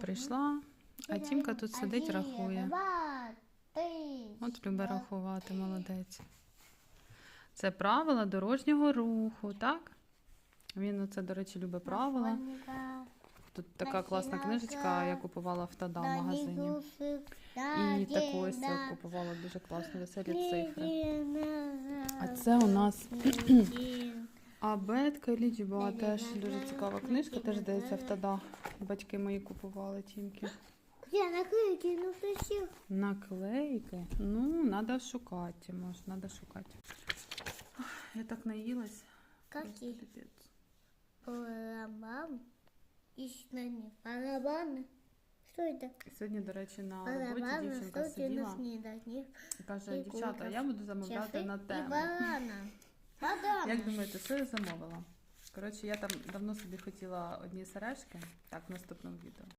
прийшла, а Тімка тут сидить, рахує. От любить рахувати, молодець. Це правила дорожнього руху, так? Він оце, до речі, любить правила. Тут така класна книжечка, я купувала в Тада в магазині. І таку ось я купувала дуже класну, веселі цифри. А це у нас Абетка і лічба. Теж дуже цікава книжка, теж здається в Тада. Батьки мої купували тімки. Где наклейки? Ну ты все. Наклейки. Ну, треба шукати, може, треба шукати. Ох, Я так наїлась. Просто Какие? пипець. Барабан. И что не барабаны? Что это? Сьогодні, до речі, на роботі Барабаны, дівчинка что ты сиділа на снедании? і каже, і дівчата, кулька. я буду замовляти Часи на и тему. банана. Банана. Як думаєте, що я замовила? Коротше, я там давно собі хотіла одні сережки, так, в наступному відео.